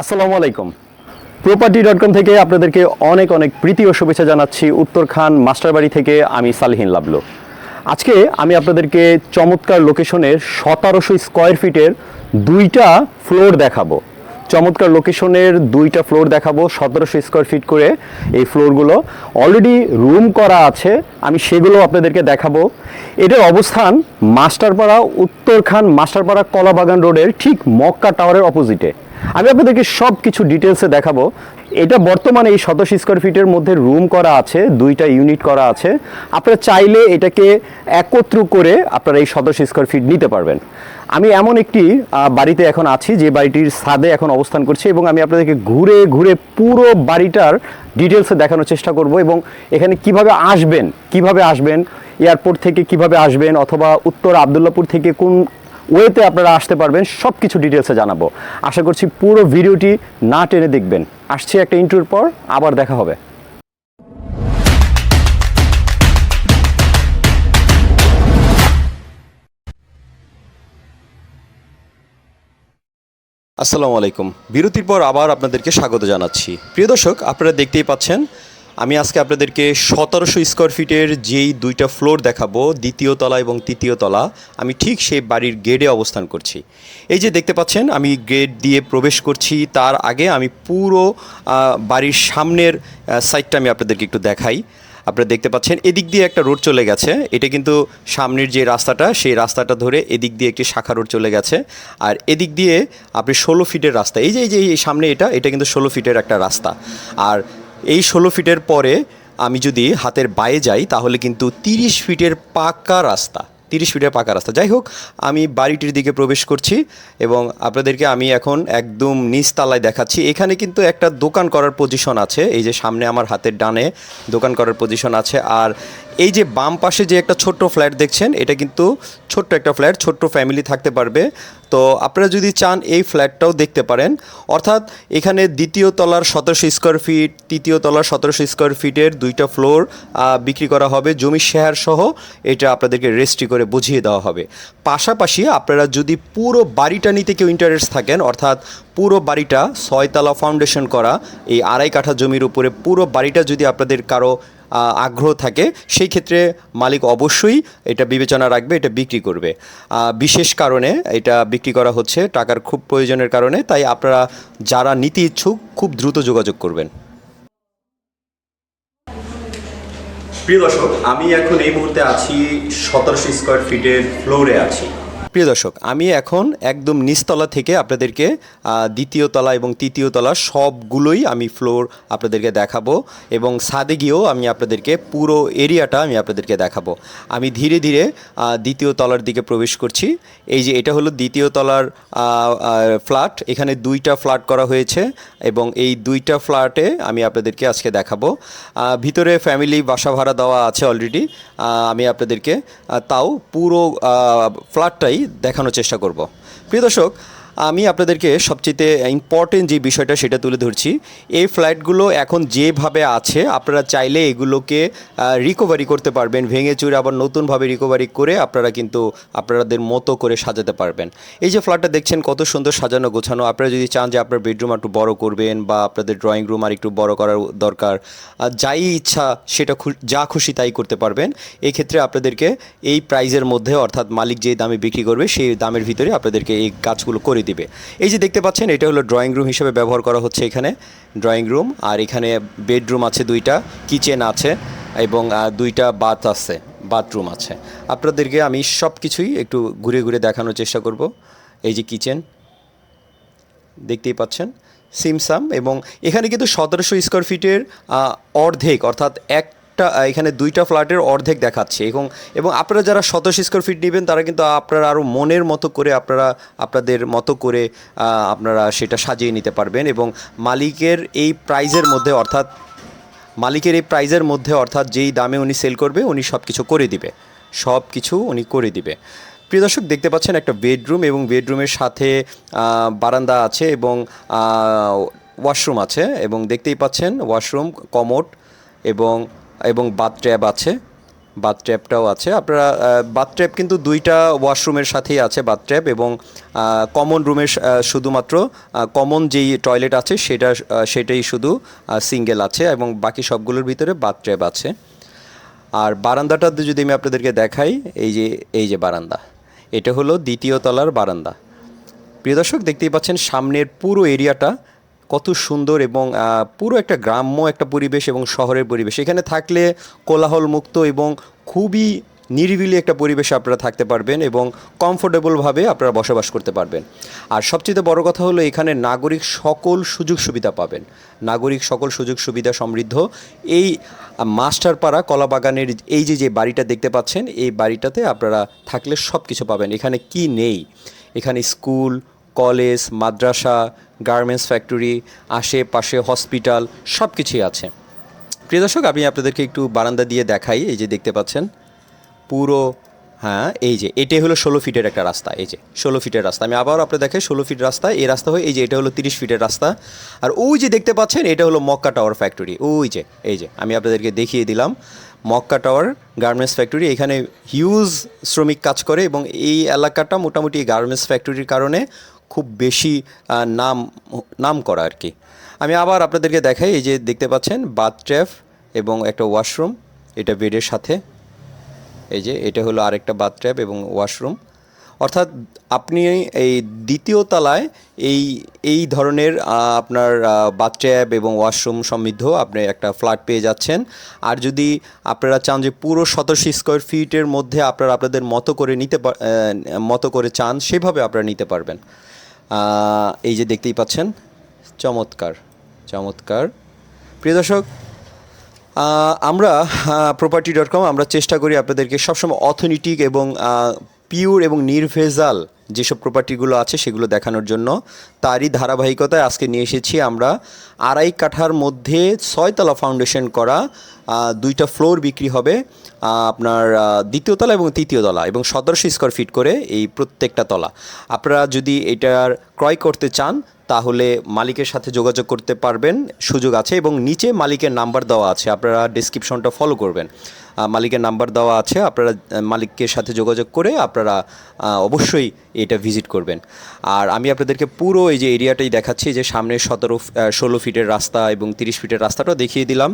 আসসালামু আলাইকুম। Property dot com থেকে আপনাদেরকে অনেক অনেক প্রীতি ও শুভেচ্ছা জানাচ্ছি উত্তর খান মাস্টারবাড়ি থেকে আমি সালহীন লাবলু। আজকে আমি আপনাদেরকে চমৎকার লোকেশনের সতেরোশো স্কোয়ার ফিটের দুইটা ফ্লোর দেখাবো। চমৎকার লোকেশনের দুইটা ফ্লোর দেখাবো সতেরোশো স্কোয়ার ফিট করে এই ফ্লোরগুলো অলরেডি রুম করা আছে, আমি সেগুলো আপনাদেরকে দেখাবো। এটার অবস্থান মাস্টারপাড়া, উত্তরখান মাস্টারপাড়া কলাবাগান রোডের ঠিক মক্কা টাওয়ারের অপোজিটে আমি আপনাদেরকে সব কিছু ডিটেলসে দেখাবো। এটা বর্তমানে এই সতেরোশো স্কোয়ার ফিটের মধ্যে রুম করা আছে, দুইটা ইউনিট করা আছে। আপনারা চাইলে এটাকে একত্র করে আপনারা এই সতেরোশো স্কোয়ার ফিট নিতে পারবেন। আমি এমন একটি বাড়িতে এখন আছি, যে বাড়িটির ছাদে এখন অবস্থান করছি এবং আমি আপনাদেরকে ঘুরে ঘুরে পুরো বাড়িটার ডিটেলসে দেখানোর চেষ্টা করব এবং এখানে কীভাবে আসবেন কীভাবে আসবেন, এয়ারপোর্ট থেকে কীভাবে আসবেন অথবা উত্তর আবদুল্লাপুর থেকে কোন ওয়েতে আপনারা আসতে পারবেন সব কিছু ডিটেলসে জানাব। আশা করছি পুরো ভিডিওটি না টেনে দেখবেন। আসছি একটা ইন্টারভিউর পর, আবার দেখা হবে। আসসালামু আলাইকুম। বিরতির পর আবার আপনাদেরকে স্বাগত জানাচ্ছি। প্রিয় দর্শক, আপনারা দেখতেই পাচ্ছেন আমি আজকে আপনাদেরকে সতেরোশো স্কোয়ার ফিটের যেই দুইটা ফ্লোর দেখাবো, দ্বিতীয় তলা এবং তৃতীয় তলা, আমি ঠিক সেই বাড়ির গেটে অবস্থান করছি। এই যে দেখতে পাচ্ছেন, আমি গেট দিয়ে প্রবেশ করছি, তার আগে আমি পুরো বাড়ির সামনের সাইডটা আমি আপনাদেরকে একটু দেখাই। আপনারা দেখতে পাচ্ছেন, এদিক দিয়ে একটা রোড চলে গেছে, এটা কিন্তু সামনের যে রাস্তাটা, সেই রাস্তাটা ধরে এদিক দিয়ে একটি শাখা রোড চলে গেছে। আর এদিক দিয়ে আপনি ষোলো ফিটের রাস্তা, এই যে এই যে সামনে এটা এটা কিন্তু ষোলো ফিটের একটা রাস্তা। আর এই ষোলো ফিটের পরে আমি যদি হাতের বাইরে যাই, তাহলে কিন্তু তিরিশ ফিটের পাকা রাস্তা, তিরিশ ফিটের পাকা রাস্তা। যাই হোক, আমি বাড়িটির দিকে প্রবেশ করছি এবং আপনাদেরকে আমি এখন একদম নিচতলায় দেখাচ্ছি। এখানে কিন্তু একটা দোকান করার পজিশন আছে, এই যে সামনে আমার হাতের ডানে দোকান করার পজিশন আছে। আর এই যে বাম পাশে যে একটা ছোট্ট ফ্ল্যাট দেখছেন, এটা কিন্তু ছোট্ট একটা ফ্ল্যাট, ছোট্ট ফ্যামিলি থাকতে পারবে। তো আপনারা যদি চান এই ফ্ল্যাটটাও দেখতে পারেন। অর্থাৎ এখানে দ্বিতীয় তলার সতেরোশো স্কোয়ার ফিট তৃতীয় তলার সতেরোশো স্কোয়ার ফিটের দুইটা ফ্লোর বিক্রি করা হবে। জমি শেয়ার সহ এটা আপনাদেরকে রেজিস্ট্রি করে বুঝিয়ে দেওয়া হবে। পাশাপাশি আপনারা যদি পুরো বাড়িটা নিতে কেউ ইন্টারেস্ট থাকেন, অর্থাৎ পুরো বাড়িটা ছয়তলা ফাউন্ডেশন করা, এই আড়াই কাঠা জমির উপরে পুরো বাড়িটা যদি আপনাদের কারও আগ্রহ থাকে, সেই ক্ষেত্রে মালিক অবশ্যই এটা বিবেচনা রাখবে, এটা বিক্রি করবে। বিশেষ কারণে এটা বিক্রি করা হচ্ছে টাকার খুব প্রয়োজনের কারণে, তাই আপনারা যারা নীতি ইচ্ছুক খুব দ্রুত যোগাযোগ করবেন। প্রিয় দর্শক, আমি এখন এই মুহূর্তে আছি সতেরোশো স্কোয়ার ফিটের ফ্লোরে আছি। প্রিয় দর্শক, আমি এখন একদম নিচতলা থেকে আপনাদেরকে দ্বিতীয় তলা এবং তৃতীয় তলা সবগুলোই আমি ফ্লোর আপনাদেরকে দেখাবো এবং ছাদে গিয়েও আমি আপনাদেরকে পুরো এরিয়াটা আমি আপনাদেরকে দেখাবো। আমি ধীরে ধীরে দ্বিতীয় তলার দিকে প্রবেশ করছি। এই যে এটা হলো দ্বিতীয় তলার ফ্ল্যাট এখানে দুইটা ফ্ল্যাট করা হয়েছে এবং এই দুইটা ফ্ল্যাটে আমি আপনাদেরকে আজকে দেখাবো। ভিতরে ফ্যামিলি বাসা ভাড়া দেওয়া আছে অলরেডি আমি আপনাদেরকে তাও পুরো ফ্ল্যাটটাই দেখানোর চেষ্টা করব। প্রিয় দর্শক আমি আপনাদেরকে সবচেয়ে ইম্পর্টেন্ট যে বিষয়টা সেটা তুলে ধরছি। এই ফ্ল্যাটগুলো এখন যেভাবে আছে, আপনারা চাইলে এগুলোকে রিকভারি করতে পারবেন। ভেঙে চুরে আবার নতুনভাবে রিকভারি করে আপনারা কিন্তু আপনাদের মতো করে সাজাতে পারবেন। এই যে ফ্ল্যাটটা দেখছেন, কত সুন্দর সাজানো গোছানো। আপনারা যদি চান যে আপনার বেডরুম একটু বড় করবেন বা আপনাদের ড্রয়িং রুম আর একটু বড় করার দরকার যাই ইচ্ছা সেটা যা খুশি তাই করতে পারবেন। এই ক্ষেত্রে আপনাদেরকে এই প্রাইজের মধ্যে অর্থাৎ মালিক যে দামে বিক্রি করবে, সেই দামের ভিতরে আপনাদেরকে এই কাজগুলো করে দিবে। এই যে দেখতে পাচ্ছেন, এটা হলো ড্রয়িং রুম হিসেবে ব্যবহার করা হচ্ছে এখানে ড্রয়িং রুম আর এখানে বেডরুম আছে দুইটা কিচেন আছে, এবং দুইটা বাথ আছে বাথরুম আছে। আপনাদেরকে আমি সব কিছুই একটু ঘুরে ঘুরে দেখানোর চেষ্টা করব। এই যে কিচেন দেখতেই পাচ্ছেন সিমসাম এবং এখানে কিন্তু সতেরোশো স্কোয়ার ফিটের অর্ধেক, অর্থাৎ একটা আহ, এখানে দুইটা ফ্ল্যাটের অর্ধেক দেখাচ্ছে এবং এবং আপনারা যারা সতেরোশো স্কোয়ার ফিট নেবেন তারা কিন্তু আপনারা আরও মনের মতো করে আপনারা আপনাদের মতো করে আপনারা সেটা সাজিয়ে নিতে পারবেন এবং মালিকের এই প্রাইজের মধ্যে অর্থাৎ মালিকের এই প্রাইজের মধ্যে অর্থাৎ যেই দামে উনি সেল করবে উনি সব কিছু করে দিবে। সব কিছু উনি করে দিবে। প্রিয় দর্শক দেখতে পাচ্ছেন একটা বেডরুম এবং বেডরুমের সাথে বারান্দা আছে এবং ওয়াশরুম আছে এবং দেখতেই পাচ্ছেন ওয়াশরুম কমোড এবং এবং বাথ ট্যাব আছে। বাথ ট্র্যাপটাও আছে। আপনারা বাথ ট্র্যাপ কিন্তু দুইটা ওয়াশরুমের সাথেই আছে বাথ ট্র্যাপ এবং কমন রুমের শুধুমাত্র কমন যেই টয়লেট আছে সেটা সেটাই শুধু সিঙ্গেল আছে এবং বাকি সবগুলোর ভিতরে বাথ ট্র্যাপ আছে। আর বারান্দাটা যদি আমি আপনাদেরকে দেখাই, এই যে এই যে বারান্দা, এটা হলো দ্বিতীয় তলার বারান্দা। প্রিয় দর্শক, দেখতেই পাচ্ছেন সামনের পুরো এরিয়াটা কত সুন্দর এবং পুরো একটা গ্রাম্য একটা পরিবেশ এবং শহরের পরিবেশ। এখানে থাকলে কোলাহল মুক্ত এবং খুবই নিরিবিলি একটা পরিবেশে আপনারা থাকতে পারবেন এবং কমফোর্টেবলভাবে আপনারা বসবাস করতে পারবেন। আর সবচেয়ে বড় কথা হলো এখানে নাগরিক সকল সুযোগ সুবিধা পাবেন। নাগরিক সকল সুযোগ সুবিধা সমৃদ্ধ। এই মাস্টারপাড়া কলাবাগানের এই যে যে বাড়িটা দেখতে পাচ্ছেন, এই বাড়িটাতে আপনারা থাকলে সব কিছু পাবেন। এখানে কি নেই? এখানে স্কুল কলেজ, মাদ্রাসা, গার্মেন্টস ফ্যাক্টরি, আশেপাশে হসপিটাল সব কিছুই আছে। প্রিয় দর্শক, আমি আপনাদেরকে একটু বারান্দা দিয়ে দেখাই, এই যে দেখতে পাচ্ছেন, পুরো হ্যাঁ এই যে, এটাই হলো ষোলো ফিটের একটা রাস্তা, এই যে, ষোলো ফিটের রাস্তা। আমি আবার আপনাদের দেখাই, ষোলো ফিট রাস্তা, এই রাস্তা হয়ে, এই যে, এটা হলো তিরিশ ফিটের রাস্তা। আর ওই যে দেখতে পাচ্ছেন, এটা হলো মক্কা টাওয়ার ফ্যাক্টরি, ওই যে, এই যে, আমি আপনাদেরকে দেখিয়ে দিলাম, মক্কা টাওয়ার, গার্মেন্টস ফ্যাক্টরি, এখানে হিউজ শ্রমিক কাজ করে এবং এই এলাকাটা মোটামুটি গার্মেন্টস ফ্যাক্টরির কারণে খুব বেশি নাম নাম করা আর কি। আমি আবার আপনাদেরকে দেখাই, এই যে দেখতে পাচ্ছেন বাথ ট্র্যাপ এবং একটা ওয়াশরুম, এটা বেডের সাথে। এই যে, এটা হলো আরেকটা বাথট্যাব এবং ওয়াশরুম। অর্থাৎ আপনি এই দ্বিতীয় তলায় এই এই ধরনের আপনার বাথট্যাব এবং ওয়াশরুম সমৃদ্ধ আপনি একটা ফ্ল্যাট পেয়ে যাচ্ছেন। আর যদি আপনারা চান যে পুরো সতেরোশো স্কোয়ার ফিটের মধ্যে আপনারা আপনাদের মতো করে নিতে মতো করে চান, সেভাবে আপনারা নিতে পারবেন। এই যে দেখতেই পাচ্ছেন, চমৎকার চমৎকার। প্রিয় দর্শক আমরা প্রপার্টি ডট কম আমরা চেষ্টা করি আপনাদেরকে সবসময় অথেনিটিক এবং পিওর এবং নির্ভেজাল যেসব প্রপার্টিগুলো আছে সেগুলো দেখানোর জন্য তারই ধারাবাহিকতায় আজকে নিয়ে এসেছি আমরা। আড়াই কাঠার মধ্যে ছয়তলা ফাউন্ডেশন করা দুইটা ফ্লোর বিক্রি হবে আপনার দ্বিতীয় তলা এবং তৃতীয় তলা এবং সতেরোশো স্কোয়ার ফিট করে এই প্রত্যেকটা তলা। আপনারা যদি এটার ক্রয় করতে চান, তাহলে মালিকের সাথে যোগাযোগ করতে পারবেন, সুযোগ আছে এবং নিচে মালিকের নাম্বার দেওয়া আছে, আপনারা ডিসক্রিপশনটা ফলো করবেন। মালিকের নাম্বার দেওয়া আছে, আপনারা মালিকের সাথে যোগাযোগ করে আপনারা অবশ্যই এটা ভিজিট করবেন। আর আমি আপনাদেরকে পুরো এই যে এরিয়াটাই দেখাচ্ছি, যে সামনে সতেরো ষোলো ফিটের রাস্তা এবং তিরিশ ফিটের রাস্তাটা দেখিয়ে দিলাম।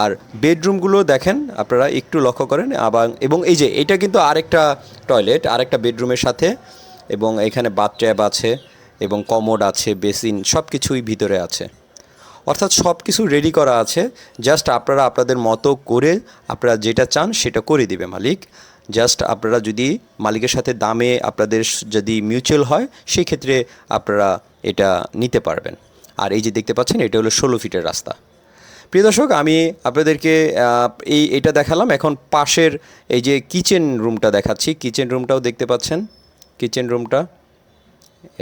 আর বেডরুমগুলো দেখেন, আপনারা একটু লক্ষ্য করেন, আবার, এবং এই যে, এটা কিন্তু আরেকটা টয়লেট, আরেকটা বেডরুমের সাথে, এবং এখানে বাথট্যাব আছে, এবং কমোড আছে, বেসিন সব কিছুই ভিতরে আছে। অর্থাৎ সব কিছু রেডি করা আছে। জাস্ট আপনারা আপনাদের মতো করে আপনারা যেটা চান সেটা করে দিবে মালিক। জাস্ট আপনারা যদি মালিকের সাথে দামে আপনাদের যদি মিউচুয়াল হয় সেই ক্ষেত্রে আপনারা এটা নিতে পারবেন। আর এই যে দেখতে পাচ্ছেন, এটা হলো ষোলো ফিটের রাস্তা। প্রিয় দর্শক, আমি আপনাদেরকে এই এটা দেখালাম। এখন পাশের এই যে কিচেন রুমটা দেখাচ্ছি। কিচেন রুমটাও দেখতে পাচ্ছেন। কিচেন রুমটা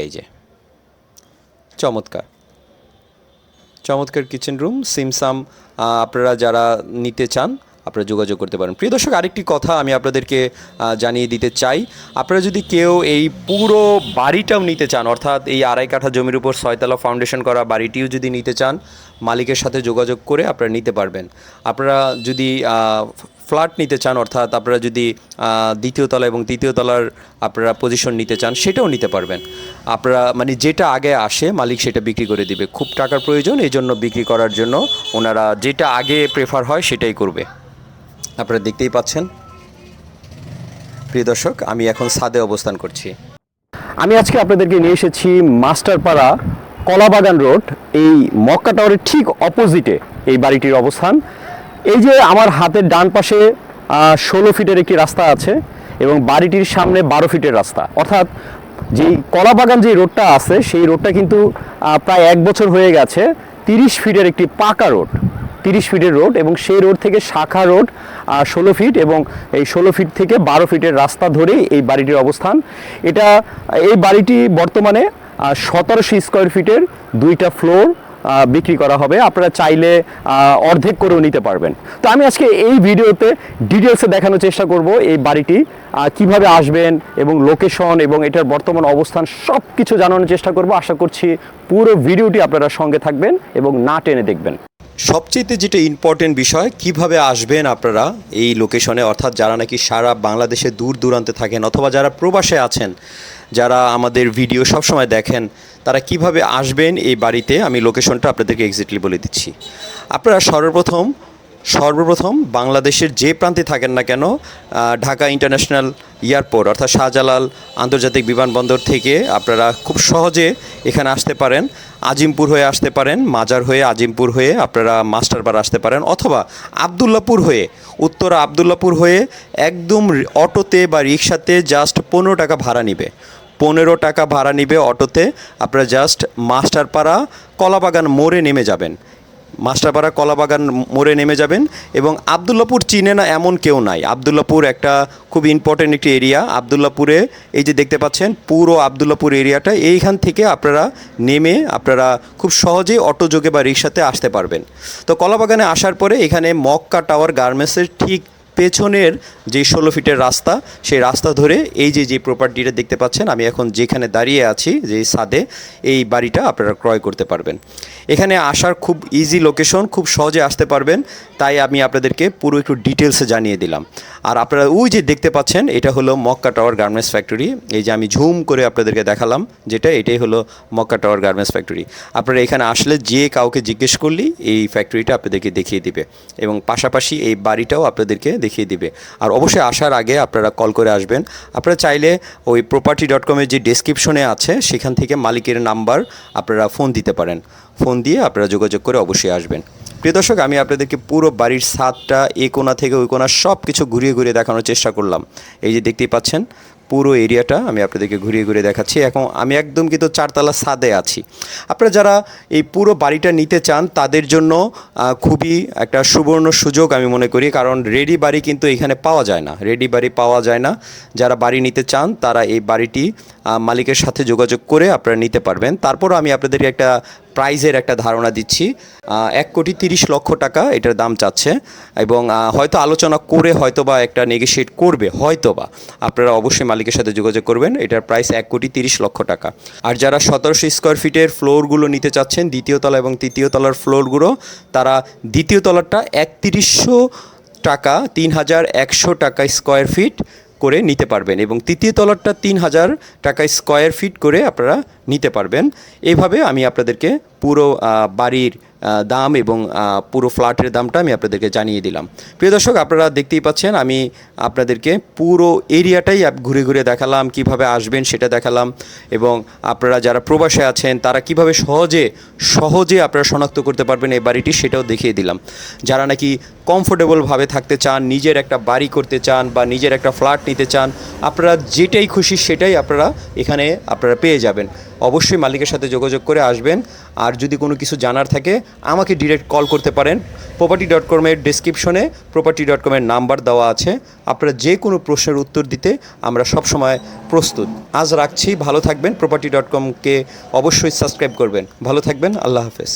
এই যে, চমৎকার। চমৎকার কিচেন রুম সিমসাম আপনারা যারা নিতে চান, আপনারা যোগাযোগ করতে পারেন। প্রিয় দর্শক, আরেকটি কথা আমি আপনাদেরকে জানিয়ে দিতে চাই। আপনারা যদি কেউ এই পুরো বাড়িটাও নিতে চান, অর্থাৎ এই আড়াই কাঠা জমির উপর ছয়তলা ফাউন্ডেশন করা বাড়িটিও যদি নিতে চান, মালিকের সাথে যোগাযোগ করে আপনারা নিতে পারবেন। আপনারা যদি ফ্ল্যাট নিতে চান, অর্থাৎ আপনারা যদি দ্বিতীয় তলা এবং তৃতীয় তলার আপনারা পজিশন নিতে চান, সেটাও নিতে পারবেন। আপনারা মানে যেটা আগে আসে, মালিক সেটা বিক্রি করে দিবে। খুব টাকার প্রয়োজন এই জন্য বিক্রি করার জন্য ওনারা যেটা আগে প্রেফার হয়, সেটাই করবে। আপনারা দেখতেই পাচ্ছেন। প্রিয় দর্শক, আমি এখন সাদে অবস্থান করছি। আমি আজকে আপনাদেরকে নিয়ে এসেছি মাস্টারপাড়া কলাবাগান রোড, এই মক্কা টাওয়ারের ঠিক অপোজিটে এই বাড়িটির অবস্থান। এই যে আমার হাতের ডান পাশে ষোলো ফিটের একটি রাস্তা আছে এবং বাড়িটির সামনে বারো ফিটের রাস্তা। অর্থাৎ যেই কলাবাগান যে রোডটা আছে, সেই রোডটা কিন্তু প্রায় এক বছর হয়ে গেছে। তিরিশ ফিটের একটি পাকা রোড, তিরিশ ফিটের রোড এবং সেই রোড থেকে শাখা রোড ষোলো ফিট এবং এই ষোলো ফিট থেকে বারো ফিটের রাস্তা ধরেই এই বাড়িটির অবস্থান। এটা, এই বাড়িটি বর্তমানে সতেরোশো স্কোয়ার ফিটের দুইটা ফ্লোর বিক্রি করা হবে। আপনারা চাইলে অর্ধেক করেও নিতে পারবেন। তো আমি আজকে এই ভিডিওতে ডিটেলসে দেখানোর চেষ্টা করব এই বাড়িটি কীভাবে আসবেন এবং লোকেশন এবং এটার বর্তমান অবস্থান সব কিছু জানানোর চেষ্টা করব। আশা করছি পুরো ভিডিওটি আপনারা সঙ্গে থাকবেন এবং না টেনে দেখবেন। সবচেয়ে যেটা ইম্পর্টেন্ট বিষয়, কীভাবে আসবেন আপনারা এই লোকেশনে অর্থাৎ যারা নাকি সারা বাংলাদেশে দূর দূরান্তে থাকেন অথবা যারা প্রবাসে আছেন যারা আমাদের ভিডিও সবসময় দেখেন, তারা কীভাবে আসবেন এই বাড়িতে? আমি লোকেশনটা আপনাদেরকে এক্স্যাক্টলি বলে দিচ্ছি। আপনারা সর্বপ্রথম সর্বপ্রথম বাংলাদেশের যে প্রান্তে থাকেন না কেন ঢাকা ইন্টারন্যাশনাল এয়ারপোর্ট, অর্থাৎ শাহজালাল আন্তর্জাতিক বিমানবন্দর থেকে আপনারা খুব সহজে এখানে আসতে পারেন। আজিমপুর হয়ে আসতে পারেন, মাজার হয়ে আজিমপুর হয়ে আপনারা মাস্টারপাড়া আসতে পারেন, অথবা আবদুল্লাপুর হয়ে, উত্তরা আবদুল্লাপুর হয়ে একদম অটোতে বা রিক্সাতে জাস্ট পনেরো টাকা ভাড়া নিবে। পনেরো টাকা ভাড়া নিবে অটোতে। আপনারা জাস্ট মাস্টারপাড়া কলাবাগান মোড়ে নেমে যাবেন। মাস্টারপাড়া কলাবাগান মোড়ে নেমে যাবেন এবং আবদুল্লাপুর চিনে না এমন কেউ নাই। আবদুল্লাপুর একটা খুব ইম্পর্টেন্ট একটি এরিয়া আবদুল্লাপুরে এই যে দেখতে পাচ্ছেন, পুরো আবদুল্লাপুর এরিয়াটা এইখান থেকে আপনারা নেমে আপনারা খুব সহজেই অটো যোগে বা রিক্সাতে আসতে পারবেন। তো কলাবাগানে আসার পরে এখানে মক্কা টাওয়ার গার্মেন্টসের ঠিক পেছনের যে ষোলো ফিটের রাস্তা, সেই রাস্তা ধরে এই যে যে প্রপার্টিটা দেখতে পাচ্ছেন, আমি এখন যেখানে দাঁড়িয়ে আছি, যে সাদে এই বাড়িটা আপনারা ক্রয় করতে পারবেন। এখানে আসার খুব ইজি লোকেশন খুব সহজে আসতে পারবেন, তাই আমি আপনাদেরকে পুরো একটু ডিটেলসে জানিয়ে দিলাম। আর আপনারা ওই যে দেখতে পাচ্ছেন, এটা হলো মক্কা টাওয়ার গার্মেন্টস ফ্যাক্টরি এই যে আমি ঝুম করে আপনাদেরকে দেখালাম, যেটা এটাই হলো মক্কা টাওয়ার গার্মেন্টস ফ্যাক্টরি আপনারা এখানে আসলে যে কাউকে জিজ্ঞেস করলেই এই ফ্যাক্টরিটা আপনাদেরকে দেখিয়ে দিবে। এবং পাশাপাশি এই বাড়িটাও আপনাদেরকে দেখিয়ে দিবে। আর অবশ্যই আসার আগে আপনারা কল করে আসবেন। আপনারা চাইলে ওই প্রপার্টি ডট কমের যে ডেসক্রিপশনে আছে, সেখান থেকে মালিকের নাম্বার আপনারা ফোন দিতে পারেন। ফোন দিয়ে আপনারা যোগাযোগ করে অবশ্যই আসবেন। প্রিয় দর্শক, আমি আপনাদেরকে পুরো বাড়ির ছাদটা, এ কোনা থেকে ওই কোনা সব কিছু ঘুরিয়ে ঘুরিয়ে দেখানোর চেষ্টা করলাম। এই যে দেখতেই পাচ্ছেন পুরো এরিয়াটা আমি আপনাদেরকে ঘুরিয়ে ঘুরিয়ে দেখাচ্ছি। এখন আমি একদম কিন্তু চারতলা সাদে আছি। আপনারা যারা এই পুরো বাড়িটা নিতে চান, তাদের জন্য খুবই একটা সুবর্ণ সুযোগ আমি মনে করি। কারণ রেডি বাড়ি কিন্তু এখানে পাওয়া যায় না। রেডি বাড়ি পাওয়া যায় না। যারা বাড়ি নিতে চান, তারা এই বাড়িটি মালিকের সাথে যোগাযোগ করে আপনারা নিতে পারবেন। তারপরও আমি আপনাদেরকে একটা প্রাইজের একটা ধারণা দিচ্ছি। এক কোটি তিরিশ লক্ষ টাকা এটার দাম চাচ্ছে এবং হয়তো আলোচনা করে হয়তো বা একটা নেগোশিয়েট করবে হয়তো বা আপনারা অবশ্যই মালিকের সাথে যোগাযোগ করবেন। এটার প্রাইস এক কোটি তিরিশ লক্ষ টাকা। আর যারা সতেরোশো স্কোয়ার ফিটের ফ্লোরগুলো নিতে চাচ্ছেন, দ্বিতীয় তলা এবং তৃতীয় তলার ফ্লোরগুলো তারা দ্বিতীয় তলারটা একত্রিশশো টাকা, তিন হাজার একশো টাকা স্কোয়ার ফিট করে নিতে পারবেন এবং তৃতীয় তলারটা তিন হাজার টাকা স্কোয়ার ফিট করে আপনারা নিতে পারবেন। এভাবে আমি আপনাদেরকে পুরো বাড়ির দাম এবং পুরো ফ্ল্যাটের দামটা আমি আপনাদেরকে জানিয়ে দিলাম। প্রিয় দর্শক, আপনারা দেখতেই পাচ্ছেন, আমি আপনাদেরকে পুরো এরিয়াটাই ঘুরে ঘুরে দেখালাম, কীভাবে আসবেন সেটা দেখালাম এবং আপনারা যারা প্রবাসে আছেন, তারা কীভাবে সহজে সহজে আপনারা শনাক্ত করতে পারবেন এই বাড়িটি সেটাও দেখিয়ে দিলাম। যারা নাকি কমফোর্টেবলভাবে থাকতে চান, নিজের একটা বাড়ি করতে চান বা নিজের একটা ফ্ল্যাট নিতে চান, আপনারা যেটাই খুশি সেটাই আপনারা এখানে আপনারা পেয়ে যাবেন। অবশ্যই মালিকের সাথে যোগাযোগ করে আসবেন। আর যদি কোনো কিছু জানার থাকে, আমাকে ডিরেক্ট কল করতে পারেন। প্রপার্টি ডট কমের ডিসক্রিপশনে প্রপার্টি ডট কমের নাম্বার দেওয়া আছে। আপনারা যে কোনো প্রশ্নের উত্তর দিতে আমরা সবসময় প্রস্তুত। আজ রাখছি, ভালো থাকবেন। প্রপার্টি ডট কমকে অবশ্যই সাবস্ক্রাইব করবেন। ভালো থাকবেন, আল্লাহ হাফেজ।